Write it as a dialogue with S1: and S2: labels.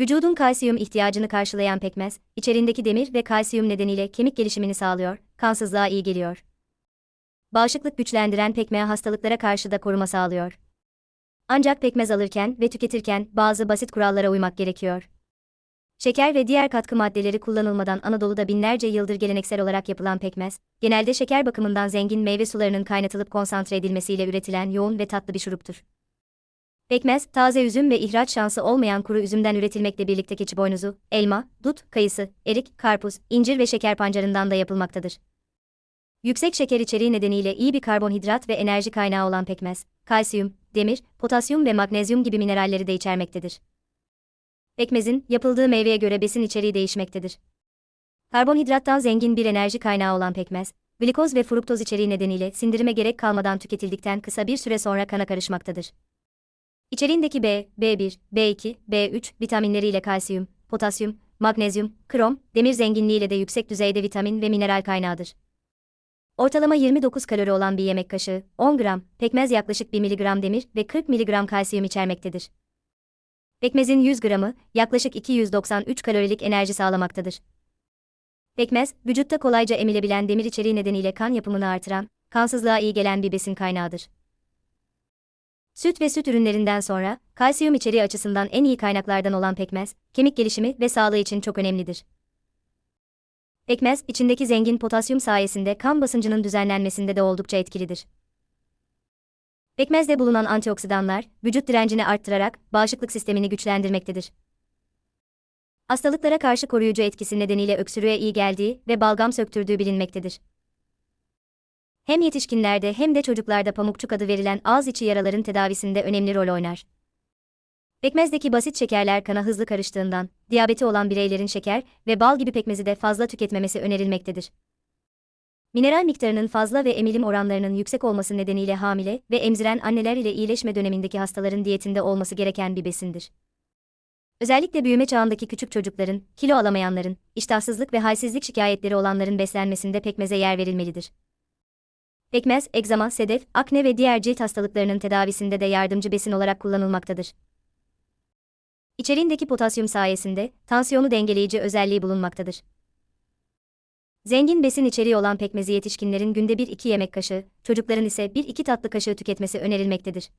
S1: Vücudun kalsiyum ihtiyacını karşılayan pekmez, içerindeki demir ve kalsiyum nedeniyle kemik gelişimini sağlıyor, kansızlığa iyi geliyor. Bağışıklık güçlendiren pekmea hastalıklara karşı da koruma sağlıyor. Ancak pekmez alırken ve tüketirken bazı basit kurallara uymak gerekiyor. Şeker ve diğer katkı maddeleri kullanılmadan Anadolu'da binlerce yıldır geleneksel olarak yapılan pekmez, genelde şeker bakımından zengin meyve sularının kaynatılıp konsantre edilmesiyle üretilen yoğun ve tatlı bir şuruptur. Pekmez, taze üzüm ve ihraç şansı olmayan kuru üzümden üretilmekle birlikte keçi boynuzu, elma, dut, kayısı, erik, karpuz, incir ve şeker pancarından da yapılmaktadır. Yüksek şeker içeriği nedeniyle iyi bir karbonhidrat ve enerji kaynağı olan pekmez, kalsiyum, demir, potasyum ve magnezyum gibi mineralleri de içermektedir. Pekmezin, yapıldığı meyveye göre besin içeriği değişmektedir. Karbonhidrattan zengin bir enerji kaynağı olan pekmez, glikoz ve fruktoz içeriği nedeniyle sindirime gerek kalmadan tüketildikten kısa bir süre sonra kana karışmaktadır. İçeriğindeki B, B1, B2, B3 vitaminleriyle kalsiyum, potasyum, magnezyum, krom, demir zenginliğiyle de yüksek düzeyde vitamin ve mineral kaynağıdır. Ortalama 29 kalori olan bir yemek kaşığı, 10 gram, pekmez yaklaşık 1 mg demir ve 40 mg kalsiyum içermektedir. Pekmezin 100 gramı, yaklaşık 293 kalorilik enerji sağlamaktadır. Pekmez, vücutta kolayca emilebilen demir içeriği nedeniyle kan yapımını artıran, kansızlığa iyi gelen bir besin kaynağıdır. Süt ve süt ürünlerinden sonra, kalsiyum içeriği açısından en iyi kaynaklardan olan pekmez, kemik gelişimi ve sağlığı için çok önemlidir. Pekmez, içindeki zengin potasyum sayesinde kan basıncının düzenlenmesinde de oldukça etkilidir. Pekmezde bulunan antioksidanlar, vücut direncini arttırarak bağışıklık sistemini güçlendirmektedir. Hastalıklara karşı koruyucu etkisi nedeniyle öksürüğe iyi geldiği ve balgam söktürdüğü bilinmektedir. Hem yetişkinlerde hem de çocuklarda pamukçuk adı verilen ağız içi yaraların tedavisinde önemli rol oynar. Pekmezdeki basit şekerler kana hızlı karıştığından, diyabeti olan bireylerin şeker ve bal gibi pekmezi de fazla tüketmemesi önerilmektedir. Mineral miktarının fazla ve emilim oranlarının yüksek olması nedeniyle hamile ve emziren anneler ile iyileşme dönemindeki hastaların diyetinde olması gereken bir besindir. Özellikle büyüme çağındaki küçük çocukların, kilo alamayanların, iştahsızlık ve halsizlik şikayetleri olanların beslenmesinde pekmeze yer verilmelidir. Pekmez, egzama, sedef, akne ve diğer cilt hastalıklarının tedavisinde de yardımcı besin olarak kullanılmaktadır. İçeriğindeki potasyum sayesinde tansiyonu dengeleyici özelliği bulunmaktadır. Zengin besin içeriği olan pekmezi yetişkinlerin günde 1-2 yemek kaşığı, çocukların ise 1-2 tatlı kaşığı tüketmesi önerilmektedir.